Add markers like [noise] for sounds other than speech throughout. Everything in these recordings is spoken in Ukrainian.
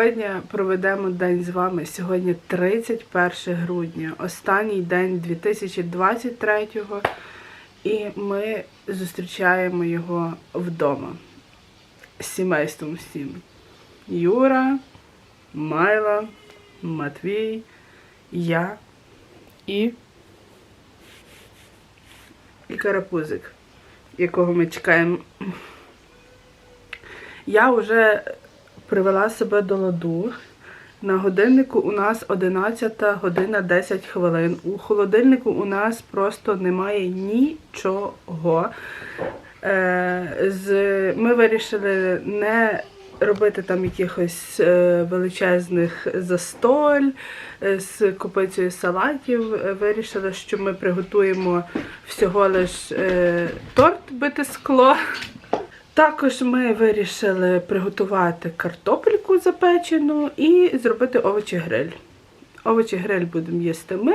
Сьогодні проведемо день з вами. Сьогодні 31 грудня, останній день 2023-го, і ми зустрічаємо його вдома з сімейством всім. Юра, Майла, Матвій, я і, і Карапузик, якого ми чекаємо. Я вже привела себе до ладу. На годиннику у нас 11 година 10 хвилин. У холодильнику у нас просто немає нічого. Е, ми вирішили не робити там якихось е, величезних застоль е, з копицею салатів. Вирішили, що ми приготуємо всього лиш торт бити скло. Також ми вирішили приготувати картопельку запечену і зробити овочі гриль. Овочі гриль будемо їсти ми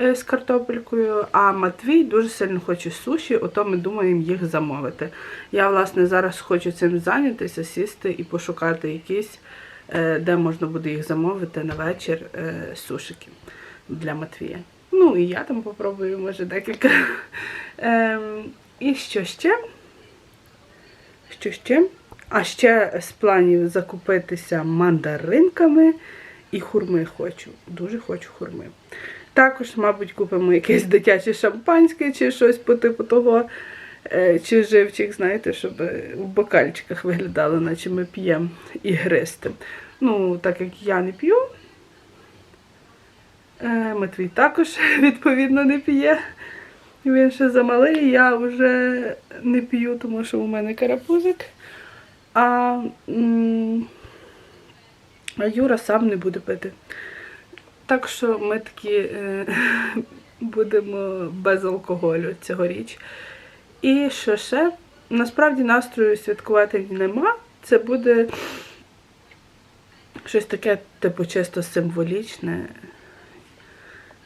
е, з картопелькою, а Матвій дуже сильно хоче суші, ото ми думаємо їх замовити. Я, власне, зараз хочу цим зайнятися, сісти і пошукати якісь, е, де можна буде їх замовити на вечір е, сушики для Матвія. Ну і я там попробую, може, декілька. Ем, І що ще? Що ще? А ще з планів закупитися мандаринками і хурми хочу. Дуже хочу хурми. Також, мабуть, купимо якесь дитяче шампанське чи щось по типу того. Е, Чи живчик, знаєте, щоб в бокальчиках виглядало, наче ми п'ємо і гристи. Ну, так як я не п'ю, е, Матвій також, [laughs] відповідно, не п'є. Він ще замалий, я вже не п'ю, тому що у мене карапузик. А, Юра сам не буде пити. Так що ми такі е, [laughs] будемо без алкоголю цьогоріч. І що ще? Насправді настрою святкувати нема. Це буде щось таке, типу, чисто символічне.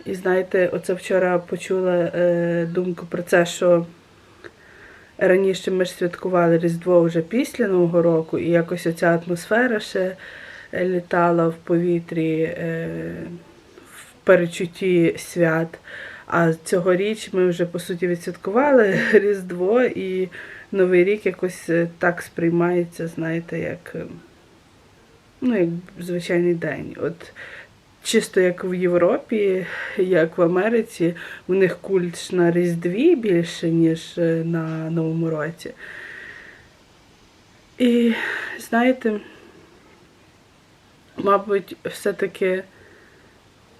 І знаєте, оце вчора почула е, думку про це, що раніше ми ж святкували Різдво вже після Нового року, і якось оця атмосфера ще е, літала в повітрі е, в перечутті свят. А цьогоріч ми вже по суті відсвяткували [laughs] Різдво і Новий рік якось е, так сприймається, знаєте, як, е, ну, як звичайний день. От чисто як в Європі, як в Америці, у них культ на Різдві більше, ніж е, на Новому році. І знаєте, мабуть, все-таки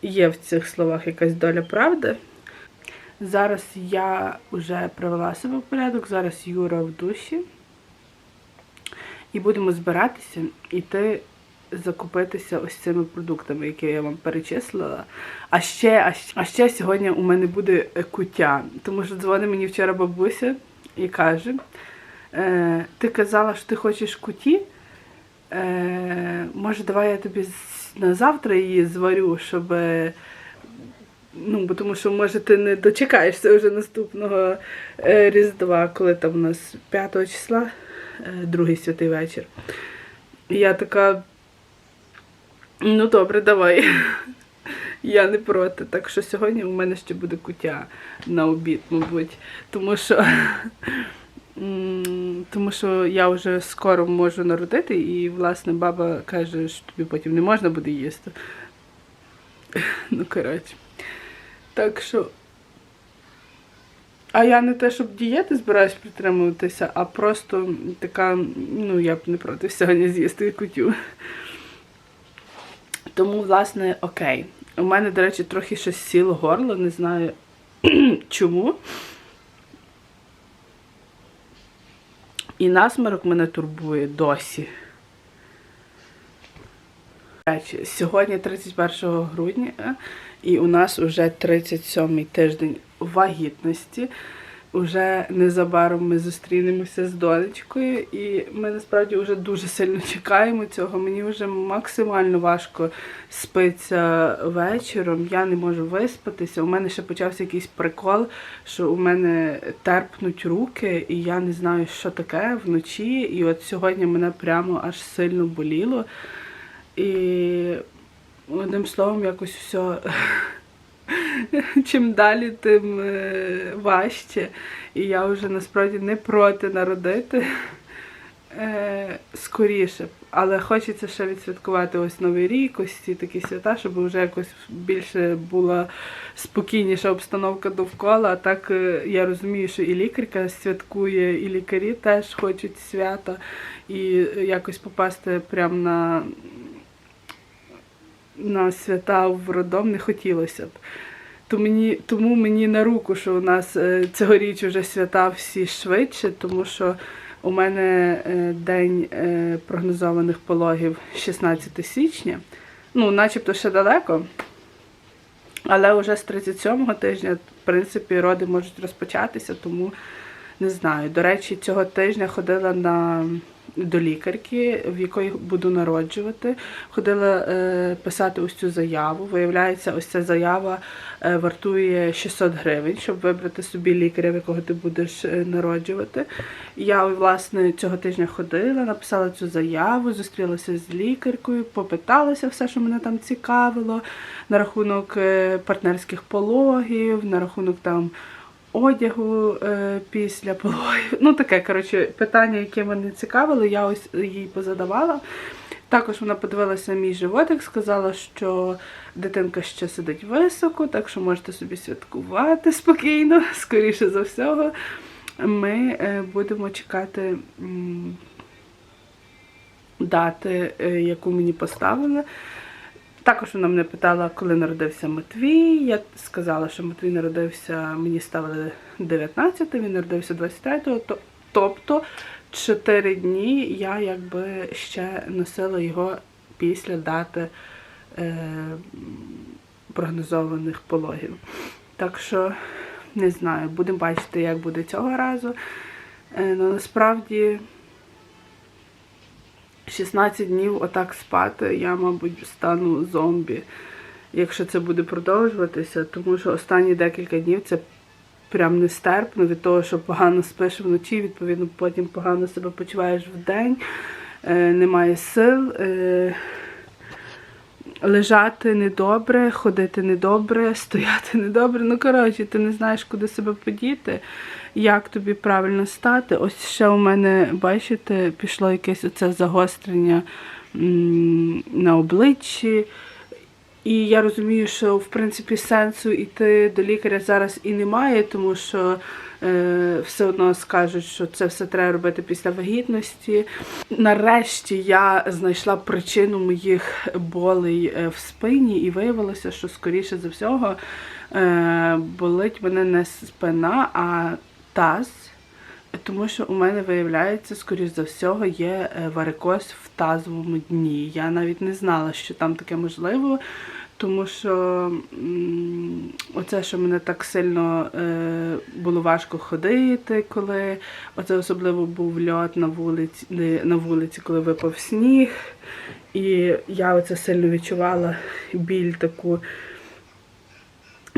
є в цих словах якась доля правди. Зараз я вже привела себе в порядок, зараз Юра в душі. І будемо збиратися іти закупитися ось цими продуктами, які я вам перечислила. А ще, а ще, а ще сьогодні у мене буде е, куття, тому що дзвонить мені вчора бабуся і каже: е, ти казала, що ти хочеш куті. Е, може, давай я тобі на завтра її зварю, щоб. е, Ну, бо тому що, може, ти не дочекаєшся вже наступного е, Різдва, коли там у нас 5 числа, е, другий святий вечір. І я така, ну добре, давай. [laughs] Я не проти. Так що сьогодні у мене ще буде куття на обід, мабуть. Тому що, [laughs] тому що я вже скоро можу народити, і, власне, баба каже, що тобі потім не можна буде їсти. [laughs] Ну, коротше. Так що. А я не те, щоб дієти збираюсь притримуватися, а просто така, ну, я б не проти сьогодні з'їсти кутю. Тому, власне, окей. У мене, до речі, трохи щось сіло горло, не знаю [clears throat] чому. І насморок мене турбує досі. Сьогодні 31 грудня, і у нас вже 37-й тиждень вагітності. Уже незабаром ми зустрінемося з донечкою, і ми насправді вже дуже сильно чекаємо цього. Мені вже максимально важко спиться вечором. Я не можу виспатися. У мене ще почався якийсь прикол, що у мене терпнуть руки, і я не знаю, що таке вночі. І от сьогодні мене прямо аж сильно боліло. І одним словом, якось все. Чим далі, тим е, важче. І я вже насправді не проти народити е, скоріше. Але хочеться ще відсвяткувати ось Новий рік, ось ці такі свята, щоб вже якось більше була спокійніша обстановка довкола. А так е, я розумію, що і лікарка святкує, і лікарі теж хочуть свята, і якось попасти прямо на на свята в роддом не хотілося б. То мені, тому мені на руку, що у нас е, цьогоріч вже свята всі швидше, тому що у мене е, день е, прогнозованих пологів 16 січня. Ну, начебто ще далеко. Але вже з 37-го тижня, в принципі, роди можуть розпочатися, тому не знаю. До речі, цього тижня ходила на до лікарки, в якої буду народжувати. Ходила е, писати ось цю заяву. Виявляється, ось ця заява е, вартує 600 гривень, щоб вибрати собі лікаря, в якого ти будеш е, народжувати. Я, власне, цього тижня ходила, написала цю заяву, зустрілася з лікаркою, попиталася все, що мене там цікавило, на рахунок партнерських пологів, на рахунок там одягу е, після пологів. [laughs] Ну, таке, коротше, питання, яке мене цікавило, я ось їй позадавала. Також вона подивилася мій животик, сказала, що дитинка ще сидить високо, так що можете собі святкувати спокійно, [laughs] скоріше за всього. Ми е, будемо чекати дати, е, яку мені поставили. Також вона мене питала, коли народився Матвій. Я сказала, що Матвій народився, мені ставили 19, він народився 23-го, тобто 4 дні я якби ще носила його після дати е, прогнозованих пологів. Так що, не знаю, будемо бачити, як буде цього разу. Е, ну, Насправді. 16 днів отак спати, я, мабуть, стану зомбі, якщо це буде продовжуватися, тому що останні декілька днів це прям нестерпно від того, що погано спиш вночі, відповідно, потім погано себе почуваєш в день, е, немає сил. Е, Лежати недобре, ходити недобре, [laughs] стояти недобре. Ну, коротше, ти не знаєш, куди себе подіти як тобі правильно стати. Ось ще у мене, бачите, пішло якесь оце загострення на обличчі. І я розумію, що в принципі сенсу йти до лікаря зараз і немає, тому що е, все одно скажуть, що це все треба робити після вагітності. Нарешті я знайшла причину моїх болей е, в спині, і виявилося, що скоріше за всього е, болить мене не спина, а таз, тому що у мене виявляється, скоріш за всього, є е, варикоз в тазовому дні. Я навіть не знала, що там таке можливо. Тому що оце, що мене так сильно е, було важко ходити, коли оце особливо був льот на вулиці, на вулиці, коли випав сніг. І я оце сильно відчувала біль таку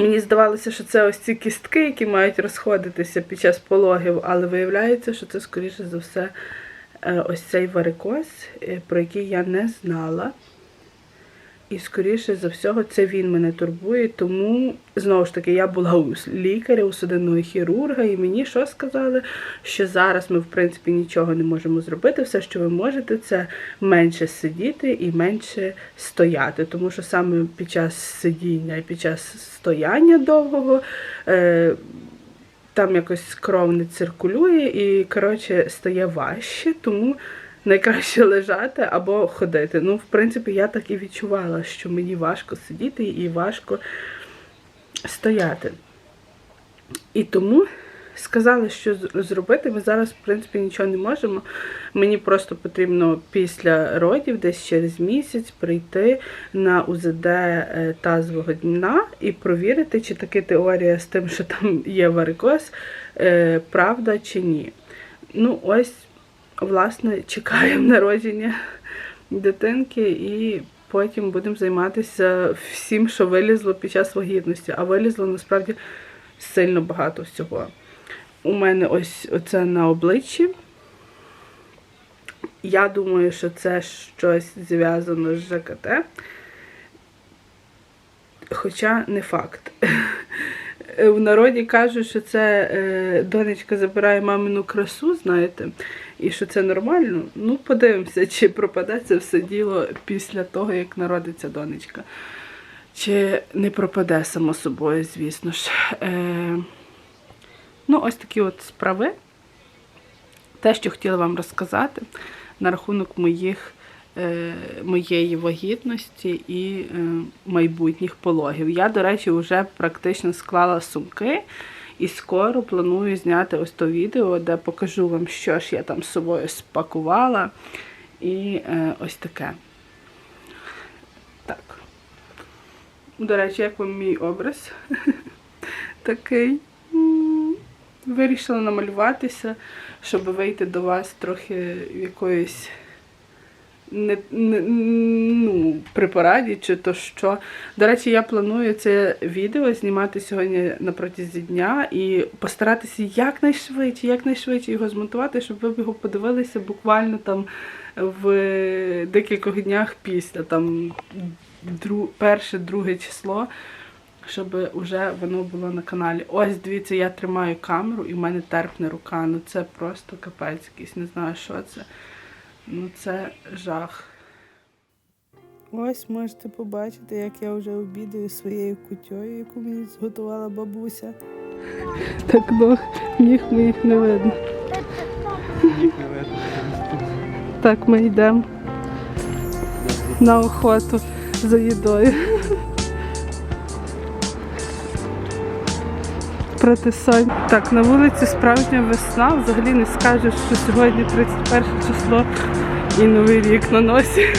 Мені здавалося, що це ось ці кістки, які мають розходитися під час пологів, але виявляється, що це, скоріше за все, е, ось цей варикоз, е, про який я не знала. І, скоріше за всього, це він мене турбує. Тому, знову ж таки, я була у лікаря, у судинного хірурга, і мені що сказали? Що зараз ми, в принципі, нічого не можемо зробити. Все, що ви можете, це менше сидіти і менше стояти. Тому що саме під час сидіння і під час стояння довгого. Е там якось кров не циркулює і, коротше, стає важче, тому найкраще лежати або ходити. Ну, в принципі, я так і відчувала, що мені важко сидіти і важко стояти. І тому сказали, що зробити. Ми зараз, в принципі, нічого не можемо. Мені просто потрібно після родів, десь через місяць, прийти на УЗД е, тазового дна і провірити, чи таки теорія з тим, що там є варикоз, е, правда чи ні. Ну, ось, власне, чекаємо народження дитинки і потім будемо займатися всім, що вилізло під час вагітності. А вилізло насправді сильно багато всього. У мене ось оце на обличчі. Я думаю, що це щось зв'язано з ЖКТ. Хоча не факт. [laughs] В народі кажуть, що це е, донечка забирає мамину красу, знаєте, і що це нормально. Ну, подивимося, чи пропаде це все діло після того, як народиться донечка. Чи не пропаде само собою, звісно ж. Е, ну, ось такі от справи. Те, що хотіла вам розказати на рахунок моїх, е, моєї вагітності і е, майбутніх пологів. Я, до речі, вже практично склала сумки і скоро планую зняти ось то відео, де покажу вам, що ж я там з собою спакувала. І е, ось таке. Так. До речі, як вам мій образ? [laughs] Такий. Вирішила намалюватися, щоб вийти до вас трохи якоїсь не, не, ну, при пораді чи то що. До речі, я планую це відео знімати сьогодні на протязі дня і постаратися якнайшвидше, якнайшвидше його змонтувати, щоб ви його подивилися буквально там в декількох днях після там дру, перше, друге число. Щоб вже воно було на каналі. Ось дивіться, я тримаю камеру і в мене терпне рука. Ну це просто капець якийсь, не знаю, що це. Ну це жах. Ось можете побачити, як я вже обідаю своєю кутьою, яку мені зготувала бабуся. Так ног, ніг моїх не видно. Так, ми йдемо на охоту за їдою. Проти сонь. Так, на вулиці справжня весна. Взагалі не скажеш, що сьогодні 31 число і новий рік на носі.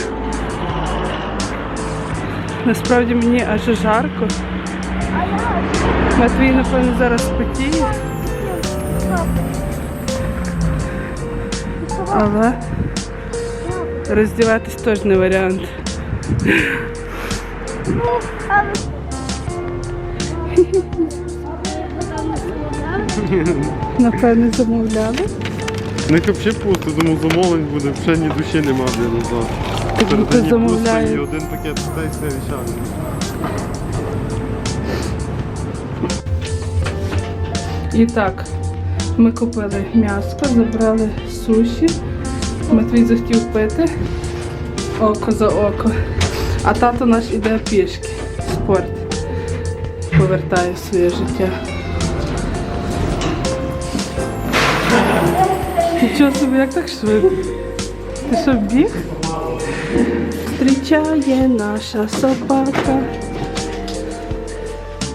Насправді мені аж жарко. Матвій, напевно, зараз потіє, але роздіватись теж не варіант. Напевно, замовляли. Ну як взагалі пусто, думав замовлень буде, вже ні душі нема де назад. Так ніхто Всередині замовляє. пусто і один пакет та й все вішали. І так, ми купили м'ясо, забрали суші. Матвій захотів пити око за око. А тато наш іде пішки. Спорт. Повертає в своє життя. Нічого собі, як так швидко? Ти що, біг? Зустрічає наша собака.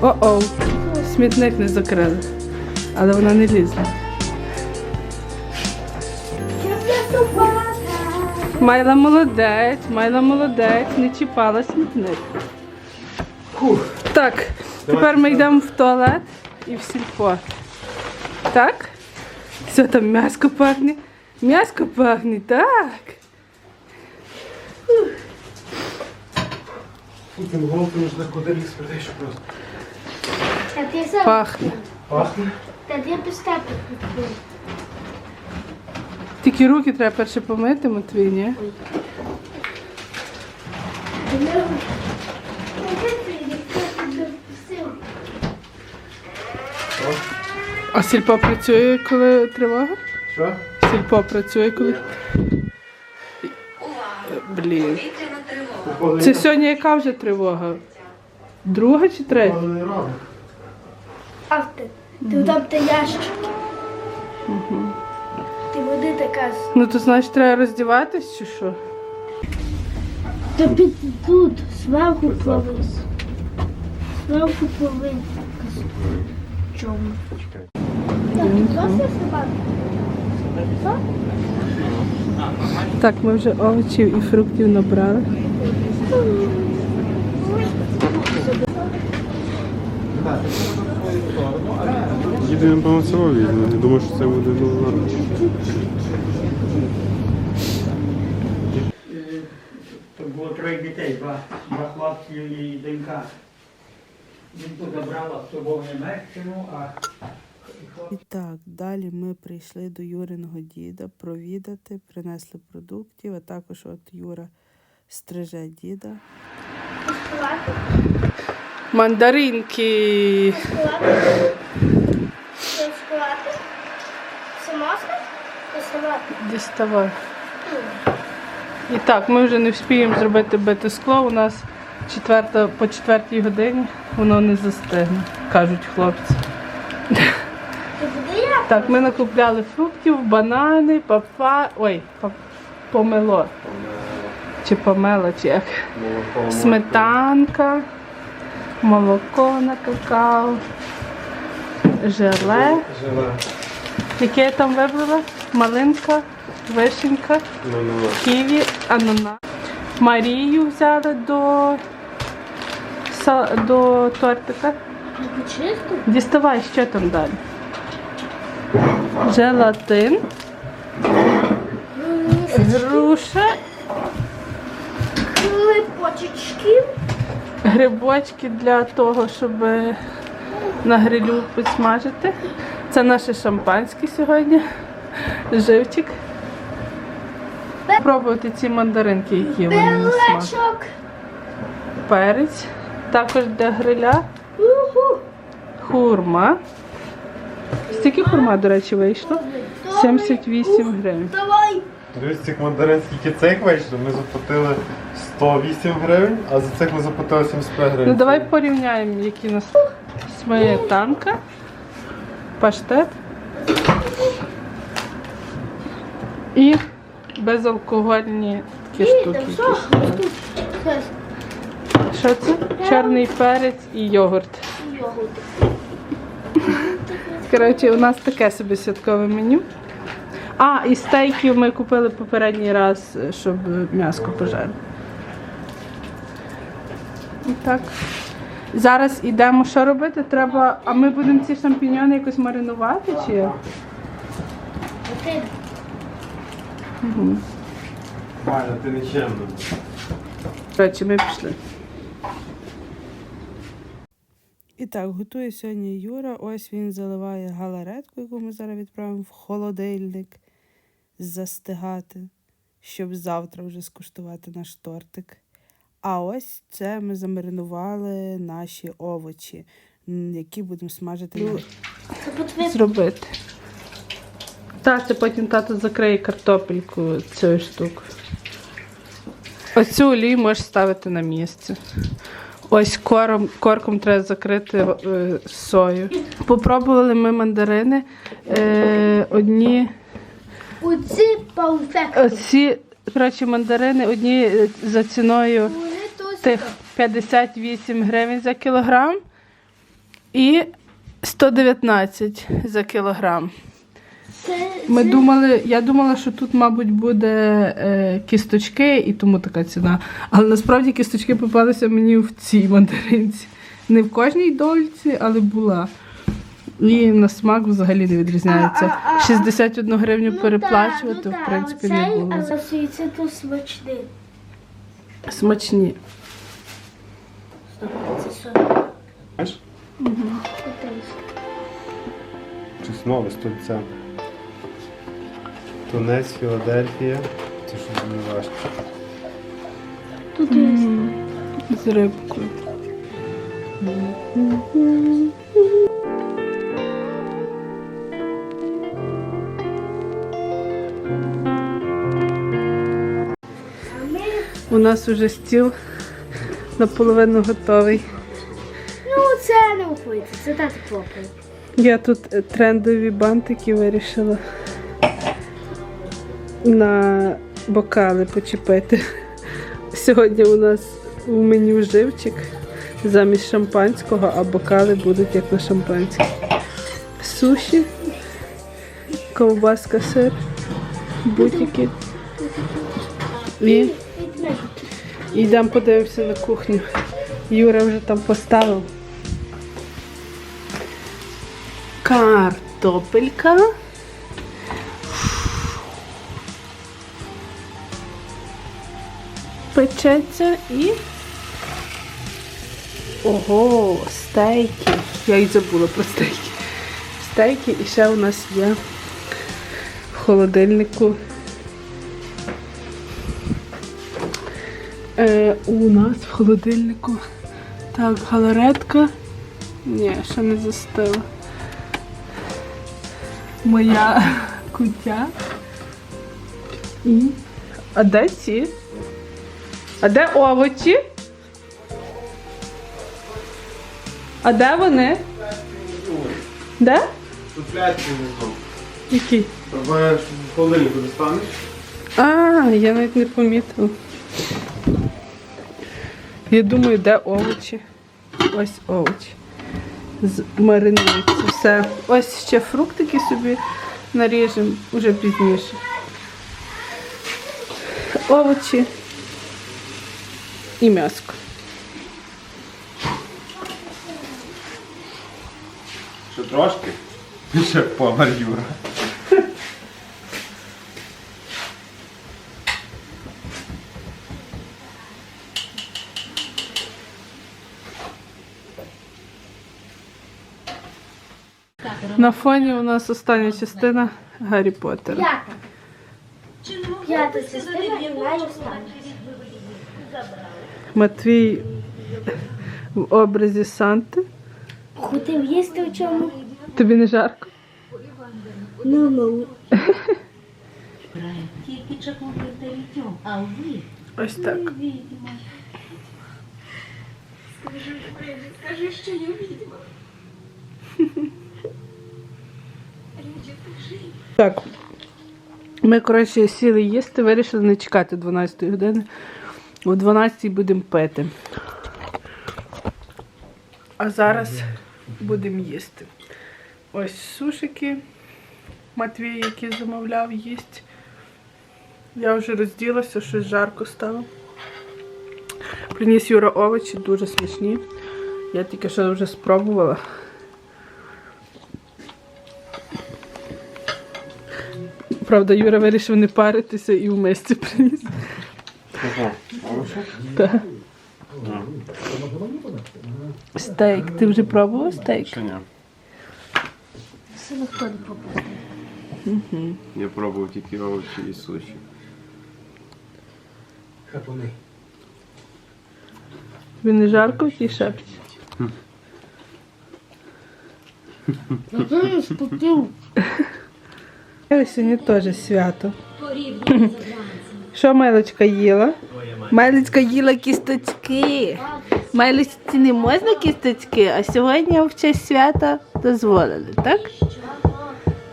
О-оу, смітник не закрили. Але вона не лізла. Майла молодець, Майла молодець, не чіпала смітник. Так, тепер ми йдемо в туалет і в сільпо. Так? Все там м'яско пахне. М'яско пахне, так. Голком ж на куди спереди, що просто. Та ти сам. Пахне. Пахне? Та ти купив. Тільки руки треба перше помити, Матвій, ні? А сільпо працює, коли тривога? Що? Сільпо працює, коли. Блін. Це сьогодні яка вже тривога? Друга чи третя? Авто. Ти там те ящик. Ти води така. з- Ну то значить треба роздіватись чи що? Та під тут, зверху повис. Зверху повис. Чому? Так, ми вже овочів і фруктів набрали. Їду, напевно, село візьме. Я думаю, що це буде ну, нормально. То було троє дітей, два, два хлопці і донька. Він забрала з собою в Німеччину, а І так, далі ми прийшли до Юриного діда провідати, принесли продуктів, а також от Юра стриже діда. Мандаринки. Діставай. І так, ми вже не вспіємо зробити бити скло. У нас четверта, по четвертій годині воно не застигне, кажуть хлопці. Так, ми накупляли фруктів, банани, папа. Ой, пап... помело. Чи помело, чи як. Молоко, Сметанка, молоко на какао, желе. Яке я там вибрала? Малинка, вишенька, ківі, ананас. Марію взяли до, до тортика. Чисто? Діставай, що там далі. Желатин, груша, Липочечки. грибочки для того, щоб на грилю підсмажити. Це наше шампанське сьогодні. Живчик. Пробувати ці мандаринки, які вони на смак. Перець. Також для гриля. Хурма. Стільки хурма, до речі, вийшло? 78 гривень. Давай. Дивись, цих мандарин, скільки цих вийшло, ми заплатили 108 гривень, а за цих ми заплатили 75 гривень. Ну давай порівняємо, які у нас сметанка, паштет і безалкогольні такі штуки. Якісь. Що це? Чорний перець і йогурт. Йогурт. Коротше, у нас таке собі святкове меню. А, і стейків ми купили попередній раз, щоб м'яско пожарити. І так. Зараз йдемо, що робити? Треба. А ми будемо ці шампіньони якось маринувати чи? Ти Валя, ти нечемна. Коротше, ми пішли. І так, готує сьогодні Юра. Ось він заливає галаретку, яку ми зараз відправимо в холодильник застигати, щоб завтра вже скуштувати наш тортик. А ось це ми замаринували наші овочі, які будемо смажити. це зробити. Так, це потім тато закриє картопельку цією штукою. Оцю олію можеш ставити на місце. Ось кором, корком треба закрити е, сою. Попробували ми мандарини. Е, одні Оці пауфекти. оці, коротше, мандарини одні е, за ціною тих 58 гривень за кілограм і 119 за кілограм. Це, Ми це- думали, я думала, що тут, мабуть, буде е, кісточки і тому така ціна. Але насправді кісточки попалися мені в цій мандаринці. Не в кожній дольці, але була. І на смак взагалі не відрізняється. А, а, а, 61 гривню Ну, переплачувати, ну, в принципі, не було. Але це то смачний. Смачні. Це що? Знаєш? Отей. Чеснове стольця. Тунець, Філадельфія. Це щось не важко. Тут є. З рибкою. У нас уже стіл наполовину готовий. ну це не рахується, це тато хлопає. Я тут е, трендові бантики вирішила на бокали почепити. Сьогодні у нас у меню живчик замість шампанського, а бокали будуть як на шампанське. Суші ковбаска, сир, бутики. І йдемо подивимося на кухню. Юра вже там поставив. Картопелька. Печеться і. Ого, стейки. Я й забула про стейки. Стейки і ще у нас є в холодильнику. Е, у нас в холодильнику. Так, галаретка. Ні, ще не застила. Моя [laughs] кутя. І. А де ці? А де овочі? А де вони? Де? Тут п'ять внизу. Які? В холодильнику достанеш? А, я навіть не помітила. Я думаю, де овочі. Ось овочі. З маринуються. Все. Ось ще фруктики собі наріжемо вже пізніше. Овочі і м'яско. Ще трошки? Ще повар Юра. На фоні у нас остання частина Гаррі Поттера. П'ята частина і найостання. Матвій в образі Санти. Хотів їсти у чому? Тобі не жарко? Ну, ну. Тільки чекав перед а ви Ось так. Так. Ми, коротше, сіли їсти, вирішили не чекати 12 години. О 12 будемо пити. А зараз будемо їсти. Ось сушики. Матвій, який замовляв, їсть. Я вже розділася, щось жарко стало. Приніс Юра овочі, дуже смачні. Я тільки що вже спробувала. Правда, Юра вирішив не паритися і в мисці приніс. Так. Стейк. Ти вже пробував стейк? Ще ні. Саме хто не попав. Я пробував тільки овочі і суші. Він не жарко в тій шапці? Сьогодні теж свято. Що Мелочка їла? Мелочка їла кісточки. Мелочці не можна кісточки, а сьогодні в честь свята дозволили, так?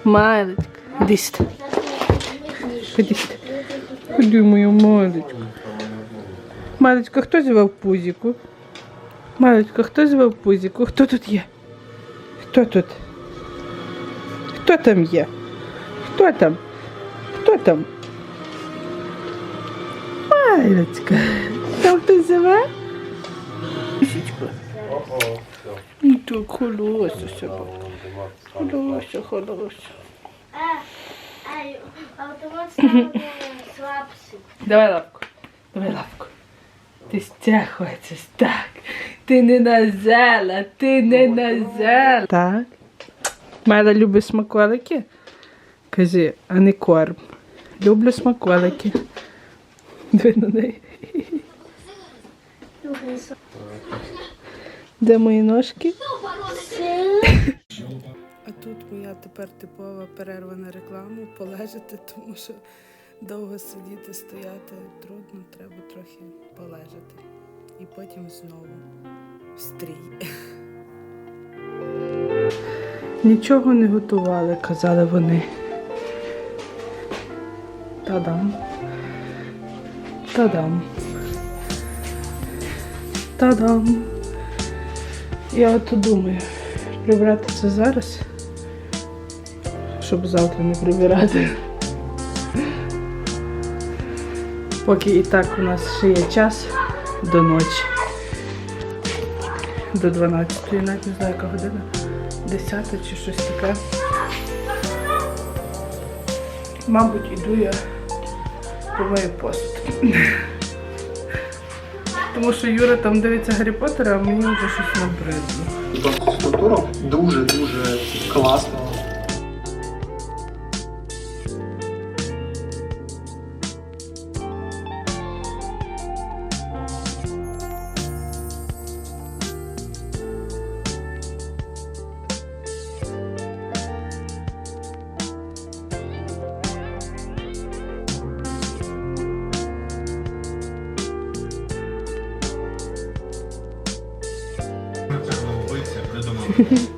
Мелочка. Іди сюди. Ходи сюди. Ходи, мою Малечку. Малечка, хто зве в пузіку? Малечка, хто зве в пузіку? Хто тут є? Хто тут? Хто там є? Хто там? Хто там? Малечка. Там хтось живе? Мішечко. Ну, Так, холося собака. Став слабший. Давай лапку. Давай лапку. Ти стягуєшся так. Ти не назела, ти не назела. Так. Мела любить смаколики? Кажи, а не корм. Люблю смаколики. Диви на неї. Де мої ножки? А тут моя тепер типова перерва на рекламу полежати, тому що довго сидіти, стояти трудно, треба трохи полежати. І потім знову в стрій. Нічого не готували, казали вони. Та-дам. Та-дам. Та-дам. Я от думаю, прибрати це зараз, щоб завтра не прибирати. Поки і так у нас ще є час до ночі. До 12, я навіть не знаю, яка година. 10 чи щось таке. Мабуть, іду я помию посуд. Тому що Юра там дивиться Гаррі Поттера, а мені вже щось набридло. Структура дуже-дуже класно.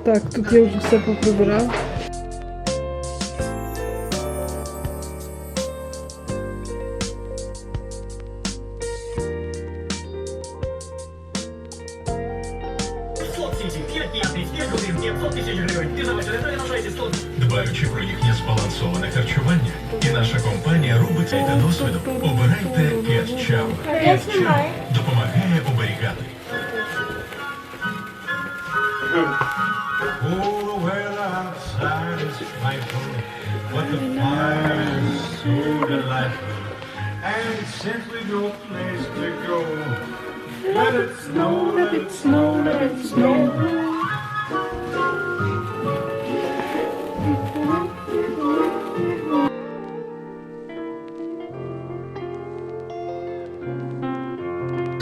Так, тут я вже все поприбирала.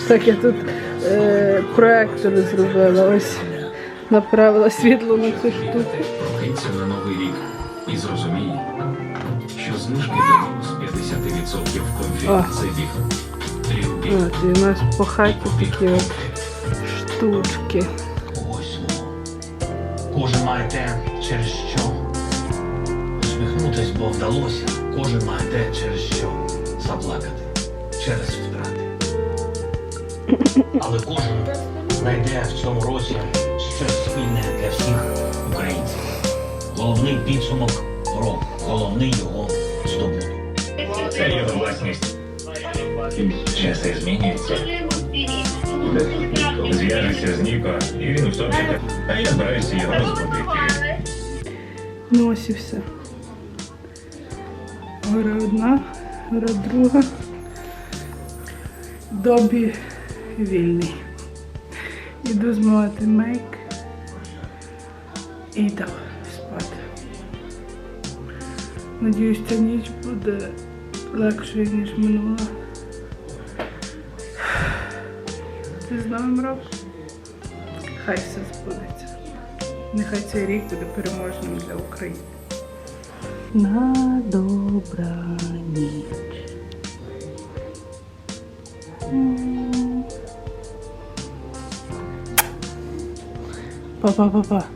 Так, я тут е, проектори зробила. Ось направила світло на цю штуку. Прокинься на новий рік і зрозумій, що знижки до мінус 50% в це вік. От, і у нас по хаті такі от штучки. Ось. Кожен має те, через що. Усміхнутись, бо вдалося. Кожен має те, через що заплакати. Через. Але кожен знайде в цьому році щось спільне для всіх українців. Головний підсумок року, головний його здобуток. Це його власність. Часи змінюються. Зв'яжешся з Ніко, і він втопчеться. А я збираюся його розбудити. Ну ось і все. Гора одна, гора друга. Добі вільний. Іду змивати мейк. І йду спати. Надіюсь, ця ніч буде легшою, ніж минула. Ти з новим роком? Хай все збудеться. Нехай цей рік буде переможним для України. На papá, papá.